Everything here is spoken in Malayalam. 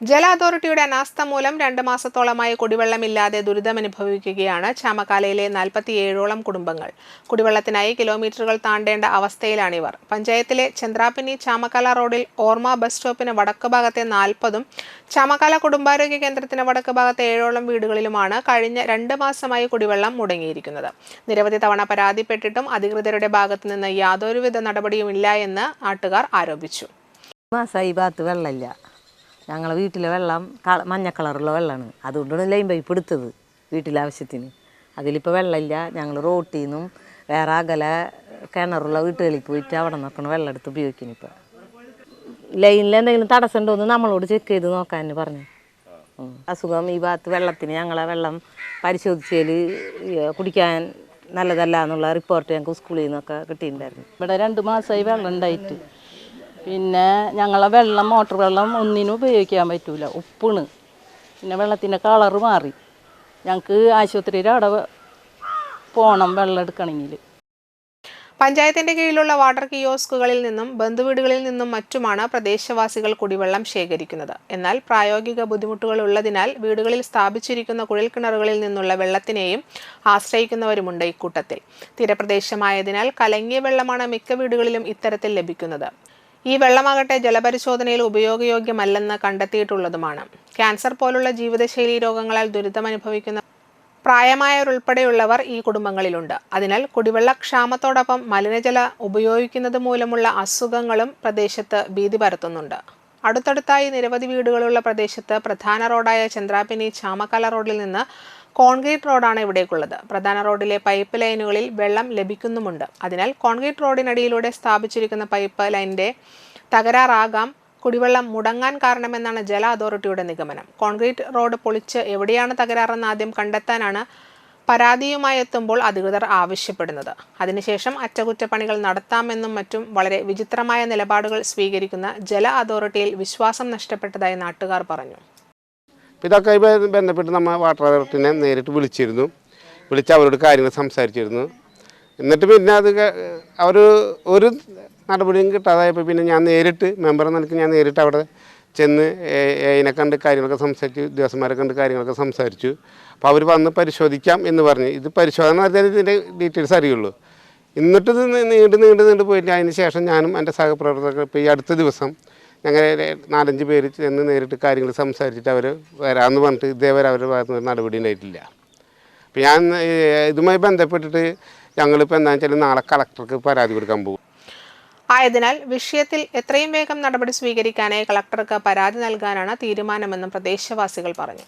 ജല അതോറിറ്റിയുടെ അനാസ്ഥ മൂലം രണ്ട് മാസത്തോളമായി കുടിവെള്ളമില്ലാതെ ദുരിതമനുഭവിക്കുകയാണ് ചാമക്കാലയിലെ നാൽപ്പത്തിയേഴോളം കുടുംബങ്ങൾ. കുടിവെള്ളത്തിനായി കിലോമീറ്ററുകൾ താണ്ടേണ്ട അവസ്ഥയിലാണിവർ. പഞ്ചായത്തിലെ ചന്ദ്രാപിനി ചാമക്കാല റോഡിൽ ഓർമ്മ ബസ് സ്റ്റോപ്പിന് വടക്ക് ഭാഗത്തെ നാൽപ്പതും ചാമക്കാല കുടുംബാരോഗ്യ കേന്ദ്രത്തിന് വടക്ക് ഭാഗത്തെ ഏഴോളം വീടുകളിലുമാണ് കഴിഞ്ഞ രണ്ട് മാസമായി കുടിവെള്ളം മുടങ്ങിയിരിക്കുന്നത്. നിരവധി തവണ പരാതിപ്പെട്ടിട്ടും അധികൃതരുടെ ഭാഗത്തുനിന്ന് യാതൊരുവിധ നടപടിയുമില്ല എന്ന് നാട്ടുകാർ ആരോപിച്ചു. വെള്ളമില്ല. ഞങ്ങളെ വീട്ടിലെ വെള്ളം മഞ്ഞ കളറുള്ള വെള്ളമാണ് അതുകൊണ്ടാണ് ലൈൻ പൈപ്പ് എടുത്തത് വീട്ടിലെ ആവശ്യത്തിന്. അതിലിപ്പോൾ വെള്ളമില്ല. ഞങ്ങൾ റോട്ടിൽ നിന്നും വേറെ അകലെ കിണറുള്ള വീട്ടുകളിൽ പോയിട്ട് അവിടെ നിന്നൊക്കെ വെള്ളം എടുത്ത് ഉപയോഗിക്കുന്നു ഇപ്പോൾ ലൈനിൽ എന്തെങ്കിലും തടസ്സം ഉണ്ടോ എന്ന് നമ്മളോട് ചെക്ക് ചെയ്ത് നോക്കാൻ പറഞ്ഞു. അസുഖം ഈ ഭാഗത്ത് വെള്ളത്തിന് ഞങ്ങളെ വെള്ളം പരിശോധിച്ചതിൽ കുടിക്കാൻ നല്ലതല്ല എന്നുള്ള റിപ്പോർട്ട് ഞങ്ങൾക്ക് സ്കൂളിൽ നിന്നൊക്കെ കിട്ടിയിട്ടുണ്ടായിരുന്നു. ഇവിടെ രണ്ട് മാസമായി വെള്ളം ഉണ്ടായിട്ട്. പിന്നെ ഞങ്ങളെ വെള്ളം മോട്ടോർ വെള്ളം ഒന്നിനും ഉപയോഗിക്കാൻ പറ്റില്ല ഉപ്പാണ്. പിന്നെ വെള്ളത്തിന്റെ കളറ് മാറി. ഞങ്ങൾക്ക് ആശുപത്രിയിൽ അവിടെ പോകണം വെള്ളം എടുക്കണമെങ്കിൽ പഞ്ചായത്തിന്റെ കീഴിലുള്ള വാട്ടർ കിയോസ്കുകളിൽ നിന്നും ബന്ധുവീടുകളിൽ നിന്നും മറ്റുമാണ് പ്രദേശവാസികൾ കുടിവെള്ളം ശേഖരിക്കുന്നത്. എന്നാൽ പ്രായോഗിക ബുദ്ധിമുട്ടുകൾ ഉള്ളതിനാൽ വീടുകളിൽ സ്ഥാപിച്ചിരിക്കുന്ന കുഴൽക്കിണറുകളിൽ നിന്നുള്ള വെള്ളത്തിനെയും ആശ്രയിക്കുന്നവരുമുണ്ട് ഇക്കൂട്ടത്തിൽ. തീരപ്രദേശമായതിനാൽ കലങ്ങിയ വെള്ളമാണ് മിക്ക വീടുകളിലും ഇത്തരത്തിൽ ലഭിക്കുന്നത്. ഈ വെള്ളമാകട്ടെ ജലപരിശോധനയിൽ ഉപയോഗയോഗ്യമല്ലെന്ന് കണ്ടെത്തിയിട്ടുള്ളതുമാണ്. ക്യാൻസർ പോലുള്ള ജീവിതശൈലി രോഗങ്ങളാൽ ദുരിതമനുഭവിക്കുന്ന പ്രായമായവരുൾപ്പെടെയുള്ളവർ ഈ കുടുംബങ്ങളിലുണ്ട്. അതിനാൽ കുടിവെള്ള ക്ഷാമത്തോടൊപ്പം മലിനജല ഉപയോഗിക്കുന്നത് മൂലമുള്ള അസുഖങ്ങളും പ്രദേശത്ത് ഭീതി പരത്തുന്നുണ്ട്. അടുത്തടുത്തായി നിരവധി വീടുകളുള്ള പ്രദേശത്ത് പ്രധാന റോഡായ ചന്ദ്രാപിനി ചാമക്കല റോഡിൽ നിന്ന് കോൺക്രീറ്റ് റോഡാണ് ഇവിടേക്കുള്ളത്. പ്രധാന റോഡിലെ പൈപ്പ് ലൈനുകളിൽ വെള്ളം ലഭിക്കുന്നുമുണ്ട്. അതിനാൽ കോൺക്രീറ്റ് റോഡിനടിയിലൂടെ സ്ഥാപിച്ചിരിക്കുന്ന പൈപ്പ് ലൈനിന്റെ തകരാറാകാം. കുടിവെള്ളം മുടങ്ങാൻ കാരണമെന്നാണ് ജല അതോറിറ്റിയുടെ നിഗമനം. കോൺക്രീറ്റ് റോഡ് പൊളിച്ച് എവിടെയാണ് തകരാറെന്ന് ആദ്യം കണ്ടെത്താനാണ് പരാതിയുമായി എത്തുമ്പോൾ അധികൃതർ ആവശ്യപ്പെടുന്നത്. അതിനുശേഷം അറ്റകുറ്റപ്പണികൾ നടത്താമെന്നും മറ്റും വളരെ വിചിത്രമായ നിലപാടുകൾ സ്വീകരിക്കുന്ന ജല അതോറിറ്റിയിൽ വിശ്വാസം നഷ്ടപ്പെട്ടതായി നാട്ടുകാർ പറഞ്ഞു. അപ്പോൾ ബന്ധപ്പെട്ട് നമ്മൾ വാട്ടർ അതോറിറ്റിനെ നേരിട്ട് വിളിച്ചിരുന്നു. വിളിച്ച് അവരോട് കാര്യങ്ങൾ സംസാരിച്ചിരുന്നു. എന്നിട്ട് പിന്നെ അത് അവർ ഒരു നടപടിയും കിട്ടാതായപ്പോൾ പിന്നെ ഞാൻ നേരിട്ട് എന്ന നിലയ്ക്ക് ഞാൻ നേരിട്ട് അവിടെ ചെന്ന് അതിനെ കണ്ട് കാര്യങ്ങളൊക്കെ സംസാരിച്ചു ഉദ്യോഗസ്ഥന്മാരെ കണ്ട് കാര്യങ്ങളൊക്കെ സംസാരിച്ചു. അപ്പോൾ അവർ വന്ന് പരിശോധിക്കാം എന്ന് പറഞ്ഞു. ഇത് പരിശോധന നടത്തിയാൽ ഇതിന്റെ ഡീറ്റെയിൽസ് അറിയുള്ളൂ. എന്നിട്ട് ഇത് നീണ്ട് നീണ്ട് നീണ്ട് പോയിട്ട് അതിന് ശേഷം ഞാനും എന്റെ സഹപ്രവർത്തകർ ഇപ്പോൾ ഈ അടുത്ത ദിവസം ഞങ്ങൾ നാലഞ്ച് പേര് ചെന്ന് നേരിട്ട് കാര്യങ്ങൾ സംസാരിച്ചിട്ട് അവർ വരാമെന്ന് പറഞ്ഞിട്ട് ഇതേവരെ അവരുടെ ഭാഗത്ത് നടപടി ഉണ്ടായിട്ടില്ല. അപ്പോൾ ഞാൻ ഇതുമായി ബന്ധപ്പെട്ടിട്ട് ഞങ്ങളിപ്പോൾ എന്താണെന്ന് വെച്ചാൽ നാളെ കളക്ടർക്ക് പരാതി കൊടുക്കാൻ പോകും. ആയതിനാൽ വിഷയത്തിൽ എത്രയും വേഗം നടപടി സ്വീകരിക്കാനായി കളക്ടർക്ക് പരാതി നൽകാനാണ് തീരുമാനമെന്നും പ്രദേശവാസികൾ പറഞ്ഞു.